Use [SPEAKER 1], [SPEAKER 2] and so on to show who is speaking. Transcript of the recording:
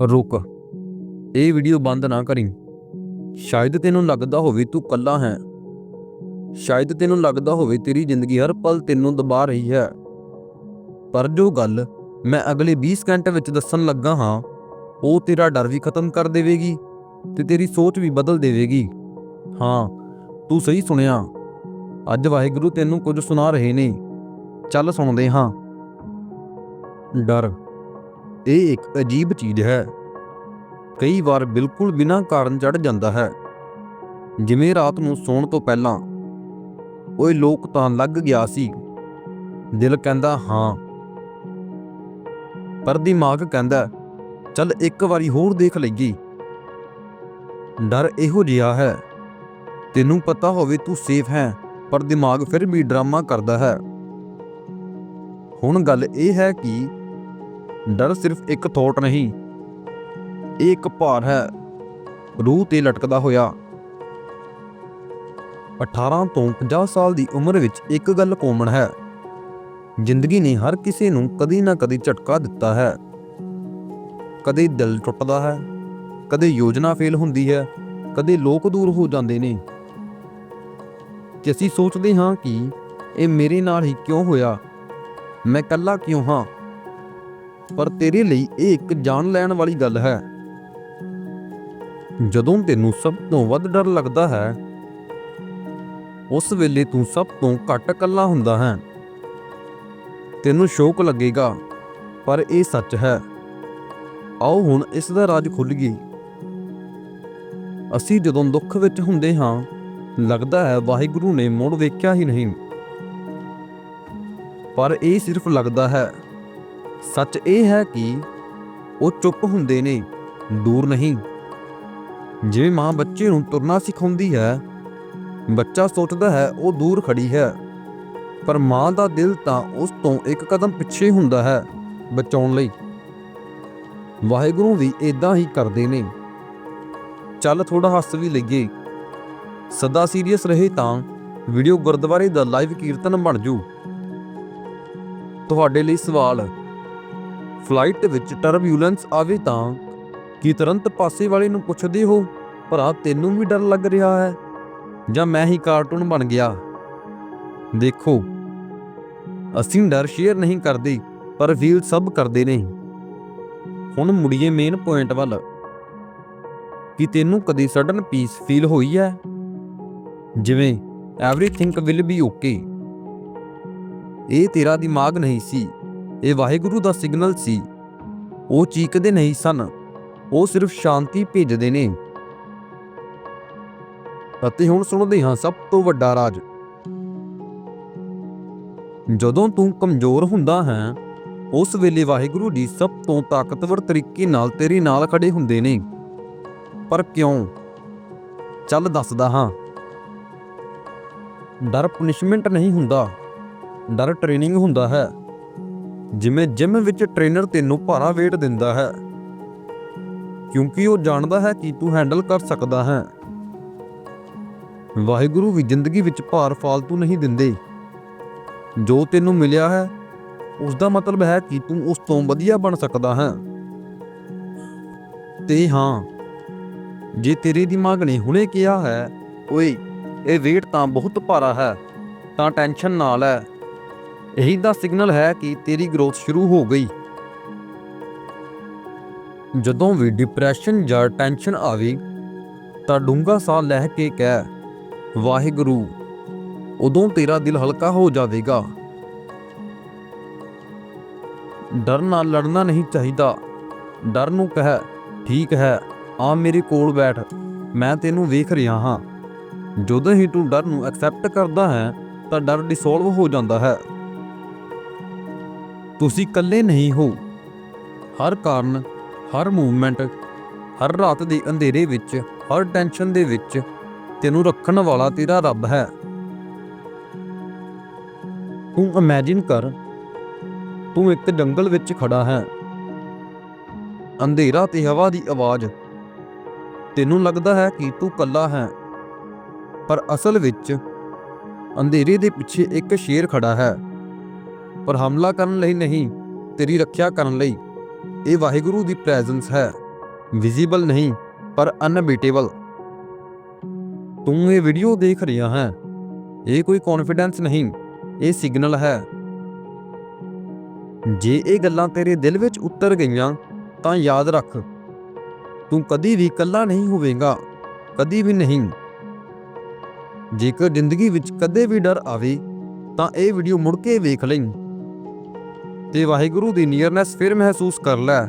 [SPEAKER 1] ਰੁਕ। ਇਹ ਵੀਡੀਓ ਬੰਦ ਨਾ ਕਰੀ। ਸ਼ਾਇਦ ਤੈਨੂੰ ਲੱਗਦਾ ਹੋਵੇ ਤੂੰ ਕੱਲਾ ਹੈ। ਸ਼ਾਇਦ ਤੈਨੂੰ ਲੱਗਦਾ ਹੋਵੇ ਤੇਰੀ ਜ਼ਿੰਦਗੀ ਹਰ ਪਲ ਤੈਨੂੰ ਦਬਾ ਰਹੀ ਹੈ। ਪਰ ਜੋ ਗੱਲ ਮੈਂ ਅਗਲੇ 20 ਸਕਿੰਟ ਵਿੱਚ ਦੱਸਣ ਲੱਗਾ ਹਾਂ, ਉਹ ਤੇਰਾ ਡਰ ਵੀ ਖਤਮ ਕਰ ਦੇਵੇਗੀ ਤੇ ਤੇਰੀ ਸੋਚ ਵੀ ਬਦਲ ਦੇਵੇਗੀ। ਹਾਂ, ਤੂੰ ਸਹੀ ਸੁਣਿਆ। ਅੱਜ ਵਾਹਿਗੁਰੂ ਤੈਨੂੰ ਕੁਝ ਸੁਣਾ ਰਹੇ ਨੇ। ਚੱਲ ਸੁਣਦੇ ਹਾਂ। ਡਰ ਇਹ ਇੱਕ ਅਜੀਬ ਚੀਜ਼ ਹੈ। ਕਈ ਵਾਰ ਬਿਲਕੁਲ ਬਿਨਾਂ ਕਾਰਨ ਚੜ ਜਾਂਦਾ ਹੈ। ਜਿਵੇਂ ਰਾਤ ਨੂੰ ਸੌਣ ਤੋਂ ਪਹਿਲਾਂ ਓਏ ਲੋਕ ਤਾਂ ਲੱਗ ਗਿਆ ਸੀ। ਦਿਲ ਕਹਿੰਦਾ, ਹਾਂ। ਪਰ ਦਿਮਾਗ ਕਹਿੰਦਾ, ਚੱਲ ਇੱਕ ਵਾਰੀ ਹੋਰ ਦੇਖ ਲਈਏ। ਡਰ ਇਹੋ ਜਿਹਾ ਹੈ। ਤੈਨੂੰ ਪਤਾ ਹੋਵੇ ਤੂੰ ਸੇਫ ਹੈ, ਪਰ ਦਿਮਾਗ ਫਿਰ ਵੀ ਡਰਾਮਾ ਕਰਦਾ ਹੈ। ਹੁਣ ਗੱਲ ਇਹ ਹੈ ਕਿ ਡਰ ਸਿਰਫ ਇੱਕ ਥੋਟ ਨਹੀਂ, ਇਹ ਇੱਕ ਭਾਰ ਹੈ, ਰੂਹ ਤੇ ਲਟਕਦਾ ਹੋਇਆ। 18 ਤੋਂ 50 ਸਾਲ ਦੀ ਉਮਰ ਵਿੱਚ ਇੱਕ ਗੱਲ ਕੋਮਣ ਹੈ, ਜ਼ਿੰਦਗੀ ਨੇ ਹਰ ਕਿਸੇ ਨੂੰ ਕਦੀ ਨਾ ਕਦੀ ਝਟਕਾ ਦਿੱਤਾ ਹੈ। ਕਦੇ ਦਿਲ ਟੁੱਟਦਾ ਹੈ, ਕਦੇ ਯੋਜਨਾ ਫੇਲ ਹੁੰਦੀ ਹੈ, ਕਦੇ ਲੋਕ ਦੂਰ ਹੋ ਜਾਂਦੇ ਨੇ। ਤੇ ਅਸੀਂ ਸੋਚਦੇ ਹਾਂ ਕਿ ਇਹ ਮੇਰੇ ਨਾਲ ਹੀ ਕਿਉਂ ਹੋਇਆ, ਮੈਂ ਇਕੱਲਾ ਕਿਉਂ ਹਾਂ? ਪਰ ਤੇਰੇ ਲਈ ਇਹ ਇੱਕ ਜਾਨ ਲੈਣ ਵਾਲੀ ਗੱਲ ਹੈ। ਜਦੋਂ ਤੈਨੂੰ ਸਭ ਤੋਂ ਵੱਧ ਡਰ ਲੱਗਦਾ ਹੈ, ਉਸ ਵੇਲੇ ਤੂੰ ਸਭ ਤੋਂ ਘੱਟ ਇਕੱਲਾ ਹੁੰਦਾ ਹੈ। ਤੈਨੂੰ ਸ਼ੌਕ ਲੱਗੇਗਾ, ਪਰ ਇਹ ਸੱਚ ਹੈ। ਆਓ ਹੁਣ ਇਸ ਦਾ ਰਾਜ ਗਈ ਅਸੀਂ ਜਦੋਂ ਦੁੱਖ ਵਿੱਚ ਹੁੰਦੇ ਹਾਂ, ਲੱਗਦਾ ਹੈ ਵਾਹਿਗੁਰੂ ਨੇ ਮੁੜ ਵੇਖਿਆ ਹੀ ਨਹੀਂ। ਪਰ ਇਹ ਸਿਰਫ ਲੱਗਦਾ ਹੈ ਸੱਚ ਇਹ ਹੈ ਕਿ ਉਹ ਚੁੱਪ ਹੁੰਦੇ ਨੇ, ਦੂਰ ਨਹੀਂ। ਜਿਵੇਂ ਮਾਂ ਬੱਚੇ ਨੂੰ ਤੁਰਨਾ ਸਿਖਾਉਂਦੀ ਹੈ, ਬੱਚਾ ਸੋਚਦਾ ਹੈ ਉਹ ਦੂਰ ਖੜੀ ਹੈ। ਪਰ ਮਾਂ ਦਾ ਦਿਲ ਤਾਂ ਉਸ ਤੋਂ ਇੱਕ ਕਦਮ ਪਿੱਛੇ ਹੁੰਦਾ ਹੈ, ਬਚਾਉਣ ਲਈ। ਵਾਹਿਗੁਰੂ ਵੀ ਇਦਾਂ ਹੀ ਕਰਦੇ ਨੇ। ਚੱਲ ਥੋੜਾ ਹੱਸ ਵੀ ਲਈਏ। ਸਦਾ ਸੀਰੀਅਸ ਰਹੇ ਤਾਂ ਵੀਡੀਓ ਗੁਰਦੁਆਰੇ ਦਾ ਲਾਈਵ ਕੀਰਤਨ ਬਣ ਜੂ। ਤੁਹਾਡੇ ਲਈ ਸਵਾਲ ਫਲਾਈਟ ਵਿੱਚ ਟਰਬਿਊਲੈਂਸ ਆਵੇ ਤਾਂ ਕੀ ਤੁਰੰਤ ਪਾਸੇ ਵਾਲੇ ਨੂੰ ਪੁੱਛਦੇ ਹੋ? ਭਰਾ, ਤੈਨੂੰ ਵੀ ਡਰ ਲੱਗ ਰਿਹਾ ਹੈ। ਜਾਂ ਮੈਂ ਹੀ ਕਾਰਟੂਨ ਬਣ ਗਿਆ? ਦੇਖੋ, ਅਸੀਂ ਡਰ ਸ਼ੇਅਰ ਨਹੀਂ ਕਰਦੇ, ਪਰ ਫੀਲ ਸਭ ਕਰਦੇ ਨੇ। ਹੁਣ ਮੁੜੀਏ ਮੇਨ ਪੁਆਇੰਟ ਵੱਲ। ਕੀ ਤੈਨੂੰ ਕਦੀ ਸਡਨ ਪੀਸ ਫੀਲ ਹੋਈ ਹੈ? ਜਿਵੇਂ ਐਵਰੀਥਿੰਗ ਵਿਲ ਬੀ ਓਕੇ ਇਹ ਤੇਰਾ ਦਿਮਾਗ ਨਹੀਂ ਸੀ। ਇਹ ਵਾਹਿਗੁਰੂ ਦਾ ਸਿਗਨਲ ਸੀ। ਉਹ ਚੀਕਦੇ ਨਹੀਂ ਸਨ। ਉਹ ਸਿਰਫ ਸ਼ਾਂਤੀ ਭੇਜਦੇ ਨੇ। ਅਤੇ ਹੁਣ ਸੁਣਦੇ ਹਾਂ ਸਭ ਤੋਂ ਵੱਡਾ ਰਾਜ। ਜਦੋਂ ਤੂੰ ਕਮਜ਼ੋਰ ਹੁੰਦਾ ਹੈ, ਉਸ ਵੇਲੇ ਵਾਹਿਗੁਰੂ ਜੀ ਸਭ ਤੋਂ ਤਾਕਤਵਰ ਤਰੀਕੇ ਨਾਲ ਤੇਰੇ ਨਾਲ ਖੜੇ ਹੁੰਦੇ ਨੇ। ਪਰ ਕਿਉਂ? ਚੱਲ ਦੱਸਦਾ ਹਾਂ। ਡਰ ਪਨਿਸ਼ਮੈਂਟ ਨਹੀਂ ਹੁੰਦਾ। ਡਰ ਟ੍ਰੇਨਿੰਗ ਹੁੰਦਾ ਹੈ। ਜਿਵੇਂ ਜਿਮ ਵਿੱਚ ਟ੍ਰੇਨਰ ਤੈਨੂੰ ਭਾਰਾ weight ਦਿੰਦਾ ਹੈ। ਕਿਉਂਕਿ ਉਹ ਜਾਣਦਾ ਹੈ ਕਿ ਤੂੰ ਹੈਂਡਲ ਕਰ ਸਕਦਾ ਹੈ। ਵਾਹਿਗੁਰੂ ਵੀ ਜ਼ਿੰਦਗੀ ਵਿੱਚ ਭਾਰ ਫਾਲਤੂ ਨਹੀਂ ਦਿੰਦੇ। ਜੋ ਤੈਨੂੰ ਮਿਲਿਆ ਹੈ ਉਸ ਦਾ ਮਤਲਬ ਹੈ ਕਿ ਤੂੰ ਉਸ ਤੋਂ ਵਧੀਆ ਬਣ ਸਕਦਾ ਹੈ। ਤੇ ਹਾਂ, ਜੇ ਤੇਰੇ ਦਿਮਾਗ ਨੇ ਹੁਣੇ ਕਿਹਾ ਹੈ, ਓਏ, ਇਹ weight ਤਾਂ ਬਹੁਤ ਭਾਰਾ ਹੈ, ਤਾਂ ਟੈਨਸ਼ਨ ਨਾ ਲੈ। ਇਹੀ ਦਾ ਸਿਗਨਲ ਹੈ ਕਿ ਤੇਰੀ ਗਰੋਥ ਸ਼ੁਰੂ ਹੋ ਗਈ। ਜਦੋਂ ਵੀ ਡਿਪਰੈਸ਼ਨ ਜਾਂ ਟੈਨਸ਼ਨ ਆਵੇ, ਤਾਂ ਡੂੰਘਾ ਸਾਹ ਲੈ ਕੇ ਕਹਿ, ਵਾਹਿਗੁਰੂ, ਉਦੋਂ ਤੇਰਾ ਦਿਲ ਹਲਕਾ ਹੋ ਜਾਵੇਗਾ। ਡਰ ਨਾਲ ਲੜਨਾ ਨਹੀਂ ਚਾਹੀਦਾ। ਡਰ ਨੂੰ ਕਹਿ, ਠੀਕ ਹੈ, ਆ ਮੇਰੇ ਕੋਲ ਬੈਠ, ਮੈਂ ਤੈਨੂੰ ਵੇਖ ਰਿਹਾ ਹਾਂ। ਜਦੋਂ ਹੀ ਤੂੰ ਡਰ ਨੂੰ ਐਕਸੈਪਟ ਕਰਦਾ ਹੈ, ਤਾਂ ਡਰ ਡਿਸੋਲਵ ਹੋ ਜਾਂਦਾ ਹੈ। ਤੁਸੀਂ ਇਕੱਲੇ ਨਹੀਂ ਹੋ। ਹਰ ਕਾਰਨ, ਹਰ ਮੂਵਮੈਂਟ ਹਰ ਰਾਤ ਦੇ ਅੰਧੇਰੇ ਵਿੱਚ, ਹਰ ਟੈਨਸ਼ਨ ਦੇ ਵਿੱਚ ਤੈਨੂੰ ਰੱਖਣ ਵਾਲਾ ਤੇਰਾ ਰੱਬ ਹੈ। ਤੂੰ ਇਮੇਜਿਨ ਕਰ, ਤੂੰ ਇੱਕ ਜੰਗਲ ਵਿੱਚ ਖੜਾ ਹੈ। ਅੰਧੇਰਾ ਤੇ ਹਵਾ ਦੀ ਆਵਾਜ਼। ਤੈਨੂੰ ਲੱਗਦਾ ਹੈ ਕਿ ਤੂੰ ਇਕੱਲਾ ਹੈ, ਪਰ ਅਸਲ ਵਿੱਚ ਅੰਧੇਰੇ ਦੇ ਪਿੱਛੇ ਇੱਕ ਸ਼ੇਰ ਖੜਾ ਹੈ। ਪਰ ਹਮਲਾ ਕਰਨ ਲਈ ਨਹੀਂ, ਤੇਰੀ ਰੱਖਿਆ ਕਰਨ ਲਈ। ਇਹ ਵਾਹਿਗੁਰੂ ਦੀ ਪ੍ਰੈਜ਼ੈਂਸ ਹੈ। ਵਿਜ਼ੀਬਲ ਨਹੀਂ, ਪਰ ਅਨਬੀਟੇਬਲ ਤੂੰ ਇਹ ਵੀਡੀਓ ਦੇਖ ਰਿਹਾ ਹੈ। ਇਹ ਕੋਈ ਕੌਨਫੀਡੈਂਸ ਨਹੀਂ, ਇਹ ਸਿਗਨਲ ਹੈ। ਜੇ ਇਹ ਗੱਲਾਂ ਤੇਰੇ ਦਿਲ ਵਿੱਚ ਉਤਰ ਗਈਆਂ, ਤਾਂ ਯਾਦ ਰੱਖ। ਤੂੰ ਕਦੀ ਵੀ ਇਕੱਲਾ ਨਹੀਂ ਹੋਵੇਂਗਾ, ਕਦੀ ਵੀ ਨਹੀਂ। ਜੇਕਰ ਜ਼ਿੰਦਗੀ ਵਿੱਚ ਕਦੇ ਵੀ ਡਰ ਆਵੇ, ਤਾਂ ਇਹ ਵੀਡੀਓ ਮੁੜ ਕੇ ਵੇਖ ਲਈ। ਤੇ ਵਾਹਿਗੁਰੂ ਦੀ ਨੀਅਰਨੈਸ ਫਿਰ ਮਹਿਸੂਸ ਕਰ ਲੈ।